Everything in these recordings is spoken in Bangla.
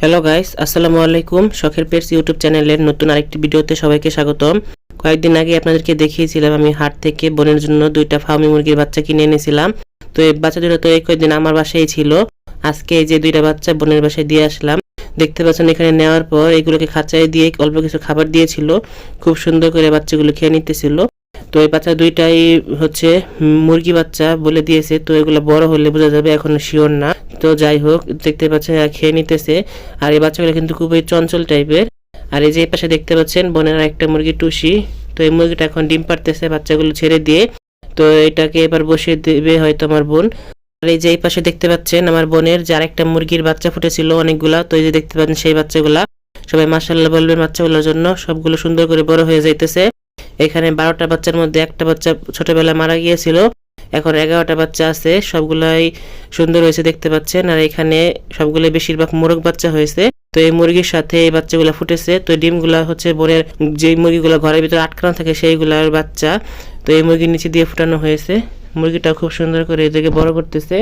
হ্যালো গাইস আসসালামু আলাইকুম শখের পেটস ইউটিউব চ্যানেলের নতুন আরেকটি ভিডিওতে সবাইকে স্বাগতম। কয়েকদিন আগে আপনাদেরকে দেখিয়েছিলাম, আমি হাট থেকে বোনের জন্য দুইটা ফার্মি মুরগির বাচ্চা কিনে এনেছিলাম। তো এই বাচ্চা দুটো তো এই কয়েকদিন আমার বাসায় ছিল। আজকে এই যে দুইটা বাচ্চা বোনের বাসায় দিয়ে আসলাম। দেখতে পাচ্ছেন এখানে নেওয়ার পর এগুলোকে খাঁচায় দিয়ে অল্প কিছু খাবার দিয়েছিল। খুব সুন্দর করে বাচ্চাগুলো খেয়ে নিতেছিল। তো এই বাচ্চা দুইটাই হচ্ছে মুরগি বাচ্চা বলে দিয়েছে, তো এগুলো বড় হলে বোঝা যাবে এখন শিওর না। তো যাই হোক, দেখতে পাচ্ছেন খেয়ে নিতেছে। আর এই বাচ্চাগুলো কিন্তু খুবই চঞ্চল টাইপের। আর এই যে পাশে দেখতে পাচ্ছেন, বোনের একটা মুরগি টুসি। তো এই মুরগিটা এখন ডিম পারতেছে বাচ্চাগুলো ছেড়ে দিয়ে। তো এটাকে এবার বসিয়ে দেবে হয়তো আমার বোন। আর এই যে এই পাশে দেখতে পাচ্ছেন, আমার বোনের যার একটা মুরগির বাচ্চা ফুটেছিল অনেকগুলা, তো এই যে দেখতে পাচ্ছেন সেই বাচ্চাগুলা। সবাই মার্শাল্লাহ বলবেন বাচ্চাগুলোর জন্য সবগুলো সুন্দর করে বড় হয়ে যাইতেছে। এখানে বারোটা বাচ্চার মধ্যে একটা বাচ্চা ছোটবেলায় মারা গিয়েছিল। এখন এগারোটা বাচ্চা আছে, সবগুলাই সুন্দর হয়েছে দেখতে পাচ্ছেন। আর এখানে সবগুলো বেশিরভাগ মোরগ বাচ্চা হয়েছে। তো এই মুরগির সাথে এই বাচ্চাগুলো ফুটেছে। তো ডিমগুলা হচ্ছে বোনের যে মুরগিগুলো ঘরের ভিতরে আটকানো থাকে সেইগুলার বাচ্চা। তো এই মুরগির নিচে দিয়ে ফুটানো হয়েছে। মুরগিটা খুব সুন্দর করে এদিকে বড় করতেছে।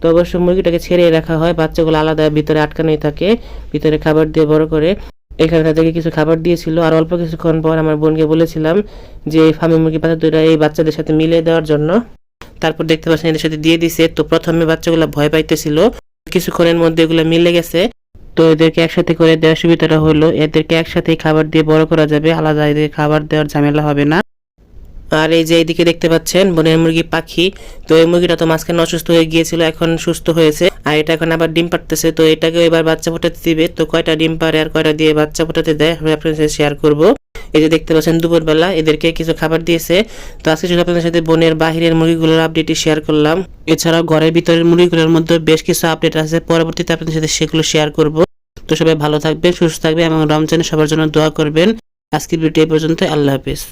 তো অবশ্য মুরগিটাকে ছেড়ে রাখা হয়। বাচ্চাগুলো আলাদা ভিতরে আটকানোই থাকে, ভিতরে খাবার দিয়ে বড় করে। এখানে তাদেরকে কিছু খাবার দিয়েছিল। আর অল্প কিছুক্ষণ পর আমার বোনকে বলেছিলাম যে, এই ফার্মি মুরগি বাচ্চা দুটা এই বাচ্চাদের সাথে মিলিয়ে দেওয়ার জন্য। তারপর দেখতে পাচ্ছেন এদের সাথে দিয়ে দিছে। তো প্রথমে বাচ্চাগুলো ভয় পাইতেছিল। কিছুক্ষণের মধ্যে এগুলো মিলে গেছে। তো এদেরকে একসাথে করে দেওয়ার সুবিধাটা হলো, এদেরকে একসাথে খাবার দিয়ে বড় করা যাবে। আলাদা এদের খাবার দেওয়ার ঝামেলা হবে না। আর এই যে এইদিকে দেখতে পাচ্ছেন, বনের মুরগি পাখি। তো এই মুরগিটা তো মাঝখানে অসুস্থ হয়ে গিয়েছিল, এখন সুস্থ হয়েছে। আর এটা এখন আবার ডিম পাড়তেছে, তো এটাকে এবার বাচ্চা ফোটাতে দিবে। তো কয়টা ডিম পারে আর কয়টা দিয়ে বাচ্চা ফোটাতে দেয়, আমি আপনাদের সাথে শেয়ার করব। এই যে দেখতে পাচ্ছেন, দুপুরবেলা এদেরকে কিছু খাবার দিয়েছে। তো আজকে শুধু আপনাদের সাথে বনের বাহিরের মুরগিগুলোর আপডেটই শেয়ার করলাম। এছাড়াও ঘরের ভিতরের মুরগিগুলোর মধ্যে বেশ কিছু আপডেট আছে। পরবর্তীতে আপনাদের সাথে সেগুলো শেয়ার করব। তো সবাই ভালো থাকবেন, সুস্থ থাকবে এবং রমজানে সবার জন্য দোয়া করবেন। আজকের ভিডিও পর্যন্ত আল্লাহ হাফিজ।